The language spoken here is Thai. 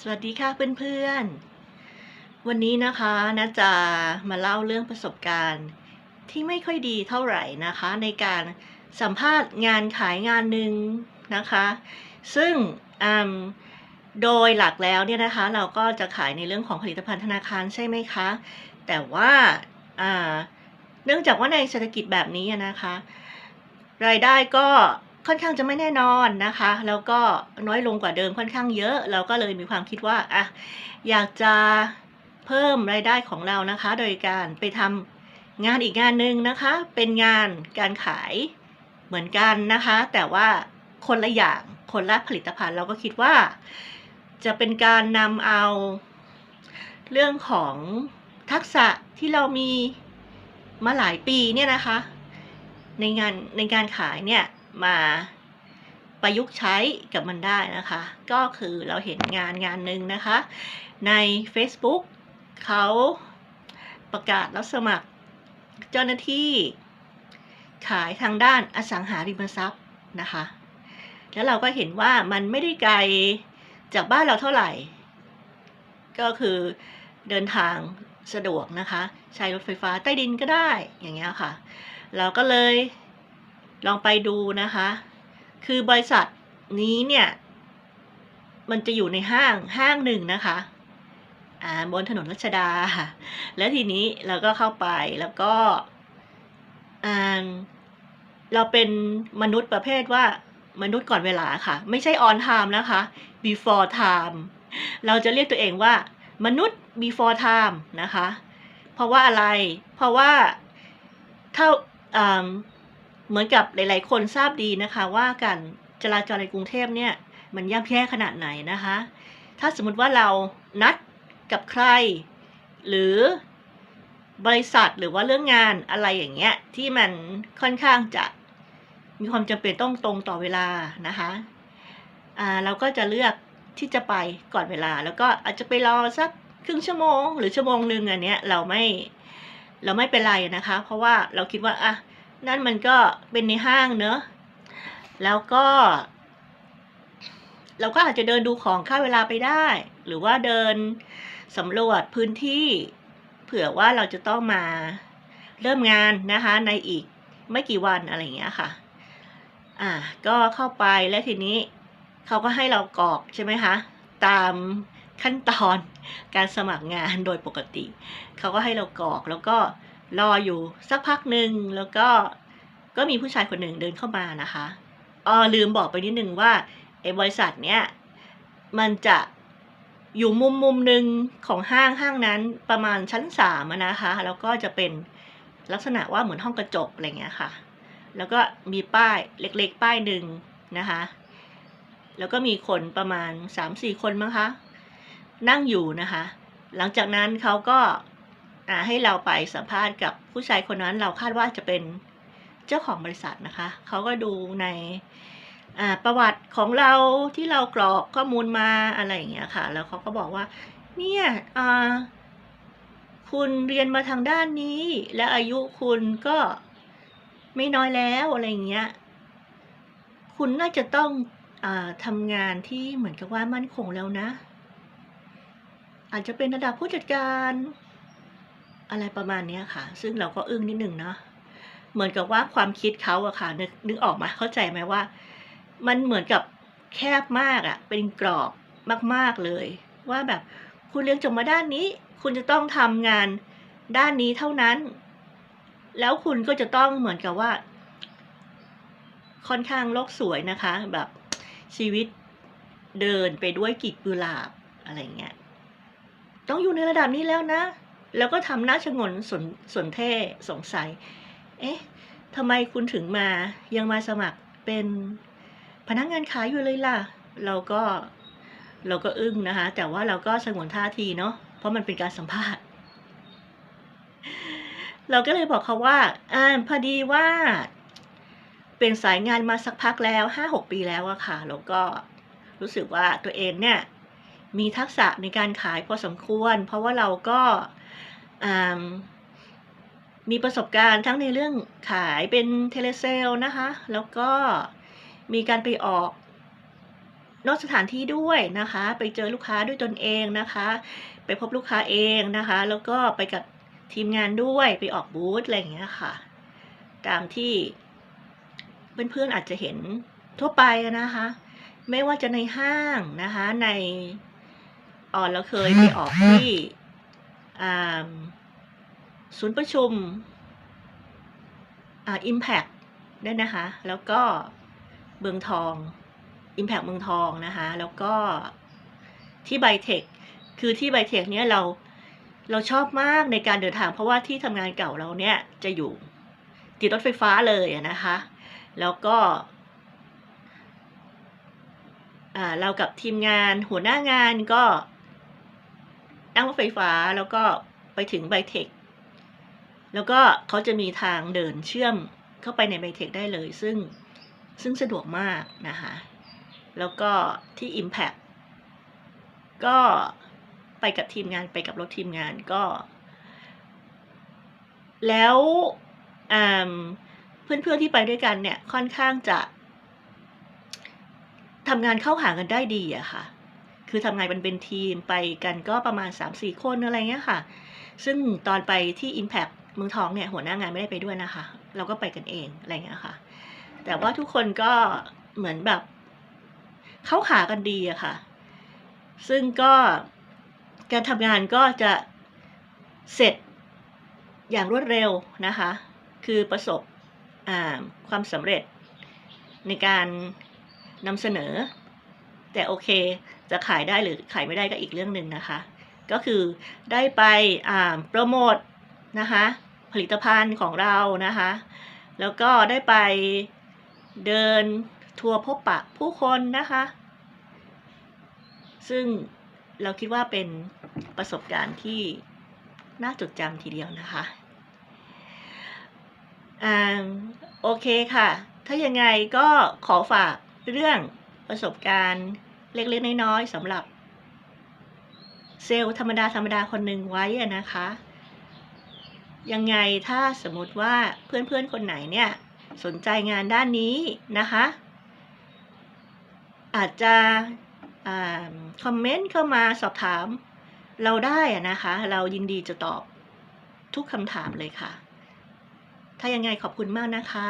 สวัสดีค่ะเพื่อนๆ วันนี้นะคะนะจะมาเล่าเรื่องประสบการณ์ที่ไม่ค่อยดีเท่าไหร่นะคะ ในการสัมภาษณ์งานขายงานหนึ่งนะคะ ซึ่งอืมโดยหลักแล้วเนี่ยนะคะ เราก็จะขายในเรื่องของผลิตภัณฑ์ธนาคารใช่ไหมคะ แต่ว่าอ่าเนื่องจากว่าในเศรษฐกิจแบบนี้นะคะ รายได้ก็ ค่อนข้างจะไม่แน่นอนนะคะ แล้วก็น้อยลงกว่าเดิมค่อนข้างเยอะ เราก็เลยมีความคิดว่าอะอยากจะเพิ่มรายได้ของเรานะคะ โดยการไปทำงานอีกงานหนึ่งนะคะ เป็นงานการขายเหมือนกันนะคะ แต่ว่าคนละอย่างคนละผลิตภัณฑ์เราก็คิดว่า จะเป็นการนำเอาเรื่องของทักษะที่เรามีมาหลายปีเนี่ยนะคะ ในงานในการขายเนี่ย มาประยุกต์ใช้กับมันได้นะคะ ก็คือเราเห็นงานงานหนึ่งนะคะ ใน Facebook เขาประกาศรับสมัครเจ้าหน้าที่ขายทางด้านอสังหาริมทรัพย์นะคะ แล้วเราก็เห็นว่ามันไม่ได้ไกลจากบ้านเราเท่าไหร่ ก็คือเดินทางสะดวกนะคะ ใช้รถไฟฟ้าใต้ดินก็ได้อย่างเงี้ยค่ะ เราก็เลย ลองไปดูนะคะ คือบริษัทนี้เนี่ย มันจะอยู่ในห้างห้างหนึ่งนะคะอ่าบนถนนรัชดา แล้วทีนี้เราก็เข้าไปแล้วก็อ่าเราเป็นมนุษย์ประเภทว่ามนุษย์ก่อนเวลาค่ะ ไม่ใช่ on time นะคะ before time เราจะเรียกตัวเองว่า มนุษย์ before time นะคะ เพราะว่าอะไร เพราะว่าถ้าอ่า เหมือนกับหลาย ๆ คนทราบดีนะคะว่าการจราจรในกรุงเทพเนี่ยมันย่ำแย่ขนาดไหนนะคะ ถ้าสมมติว่าเรานัดกับใคร หรือบริษัทหรือว่าเรื่องงานอะไรอย่างเงี้ยที่มันค่อนข้างจะมีความจำเป็นต้องตรงต่อเวลานะคะอ่าเราก็จะเลือกที่จะไปก่อนเวลา แล้วก็อาจจะไปรอสักครึ่งชั่วโมง หรือชั่วโมงหนึ่งอันเนี้ยเราไม่เราไม่เป็นไรนะคะ เพราะว่าเราคิดว่าอะ นั่นมันก็เป็นในห้างเนอะแล้วก็ เราก็อาจจะเดินดูของค่าเวลาไปได้ หรือว่าเดินสำรวจพื้นที่ เผื่อว่าเราจะต้องมาเริ่มงานนะคะ ในอีกไม่กี่วันอะไรอย่างเงี้ยค่ะ อ่า ก็เข้าไปและทีนี้เขาก็ให้เรากรอกใช่ไหมคะ ตามขั้นตอนการสมัครงานโดยปกติ เขาก็ให้เรากรอกแล้วก็ รออยู่สักพักหนึ่งแล้วก็ก็มีผู้ชายคนหนึ่งเดินเข้ามานะคะอ๋อลืมบอกไปนิดนึงว่าไอ้บริษัทเนี้ยมันจะอยู่มุมมุมหนึ่งของห้างห้างนั้นประมาณชั้นสามนะคะแล้วก็จะเป็นลักษณะว่าเหมือนห้องกระจกอะไรเงี้ยค่ะ แล้วก็มีป้ายเล็กๆ ป้ายหนึ่งนะคะ แล้วก็มีคนประมาณสามสี่คนมั้งคะ นั่งอยู่นะคะ หลังจากนั้นเขาก็ ให้เราไปสัมภาษณ์กับผู้ชายคนนั้นเราคาดว่าจะเป็นเจ้าของบริษัทนะคะเขาก็ดูในประวัติของเราที่เรากรอกข้อมูลมาอะไรอย่างเงี้ยค่ะ แล้วเขาก็บอกว่า เนี่ยคุณเรียนมาทางด้านนี้ และอายุคุณก็ไม่น้อยแล้วอะไรอย่างเงี้ย คุณน่าจะต้องอทำงานที่เหมือนกับว่ามั่นคงแล้วนะ อาจจะเป็นระดับผู้จัดการ อะไรประมาณเนี้ยค่ะ ซึ่งเราก็อึ้งนิดหนึ่งเนาะเหมือนกับว่าความคิดเขาอะค่ะนึกนึกออกไหมาเข้าใจไหมว่า มันเหมือนกับแคบมากอะเป็นกรอบมากๆเลย ว่าแบบคุณเรียนจบมาด้านนี้ คุณจะต้องทำงานด้านนี้เท่านั้น แล้วคุณก็จะต้องเหมือนกับว่า ค่อนข้างโลกสวยนะคะ แบบชีวิตเดินไปด้วยกลีบกุหลาบอะไรเงี้ย ต้องอยู่ในระดับนี้แล้วนะ แล้วก็ทำหน้าชงนสนสนเท่สงสัย เอ๊ะทำไมคุณถึงมายังมาสมัครเป็นพนักงานขายอยู่เลยล่ะ เราก็เราก็อึ้งนะคะ แต่ว่าเราก็สงวนท่าทีเนาะเพราะมันเป็นการสัมภาษณ์ เราก็เลยบอกเขาว่าอ่าพอดีว่า เป็นสายงานมาสักพักแล้วห้าหกปีแล้วอะค่ะ แล้วก็รู้สึกว่าตัวเองเนี่ย มีทักษะในการขายพอสมควร เพราะว่าเราก็มีประสบการณ์ทั้งในเรื่องขายเป็นเทเลเซลนะคะ แล้วก็มีการไปออกนอกสถานที่ด้วยนะคะ ไปเจอลูกค้าด้วยตนเองนะคะ ไปพบลูกค้าเองนะคะ แล้วก็ไปกับทีมงานด้วยไปออกบูธอะไรอย่างเงี้ยค่ะ ตามที่เพื่อนๆอาจจะเห็นทั่วไปนะคะ ไม่ว่าจะในห้างนะคะใน อ๋อเราเคยไปออกที่ศูนย์ประชุมอ่า Impact ด้นะคะ แล้วก็เมืองทอง Impact เมืองทองนะคะ แล้วก็ที่ไบเทค คือที่ไบเทคเนี้ยเราเราชอบมากในการเดินทาง เพราะว่าที่ทำงานเก่าเราเนี่ยจะอยู่ติดรถไฟฟ้าเลยนะคะ แล้วก็เรากับทีมงานหัวหน้างานก็ นั่งรถไฟฟ้าแล้วก็ไปถึงไบเทคแล้วก็เขาจะมีทางเดินเชื่อมเข้าไปในไบเทคได้เลย ซึ่งซึ่งสะดวกมากนะคะแล้วก็ที่ Impact ก็ไปกับทีมงานไปกับรถทีมงานก็ แล้วเพื่อนๆที่ไปด้วยกันเนี่ยค่อนข้างจะทำงานเข้าหากันได้ดีอะค่ะ คือทำงานเป็นเป็นทีมไปกันก็ประมาณ 3-4 คนอะไรเงี้ยค่ะ ซึ่งตอนไปที่ Impact เมืองทองเนี่ยหัวหน้างานไม่ได้ไปด้วยนะคะ เราก็ไปกันเองอะไรเงี้ยค่ะ แต่ว่าทุกคนก็เหมือนแบบเข้าขากันดีอะค่ะ ซึ่งก็การทำงานก็จะเสร็จอย่างรวดเร็วนะคะ คือประสบความสำเร็จในการนำเสนอ แต่โอเค จะขายได้หรือขายไม่ได้ก็อีกเรื่องหนึ่งนะคะ ก็คือได้ไปโปรโมทนะคะผลิตภัณฑ์ของเรานะคะ แล้วก็ได้ไปเดินทัวร์พบปะผู้คนนะคะ ซึ่งเราคิดว่าเป็นประสบการณ์ที่น่าจดจำทีเดียวนะคะอ่าโอเคค่ะ ถ้ายังไงก็ขอฝากเรื่องประสบการณ์ เล็กๆน้อยๆสำหรับ เซลล์ธรรมดาธรรมดาคนหนึ่งไว้นะคะ ยังไงถ้าสมมติว่าเพื่อนๆคนไหนเนี่ยสนใจงานด้านนี้นะคะ อาจจะคอมเมนต์เข้ามาสอบถามเราได้นะคะ เรายินดีจะตอบทุกคำถามเลยค่ะ ถ้ายังไงขอบคุณมากนะคะ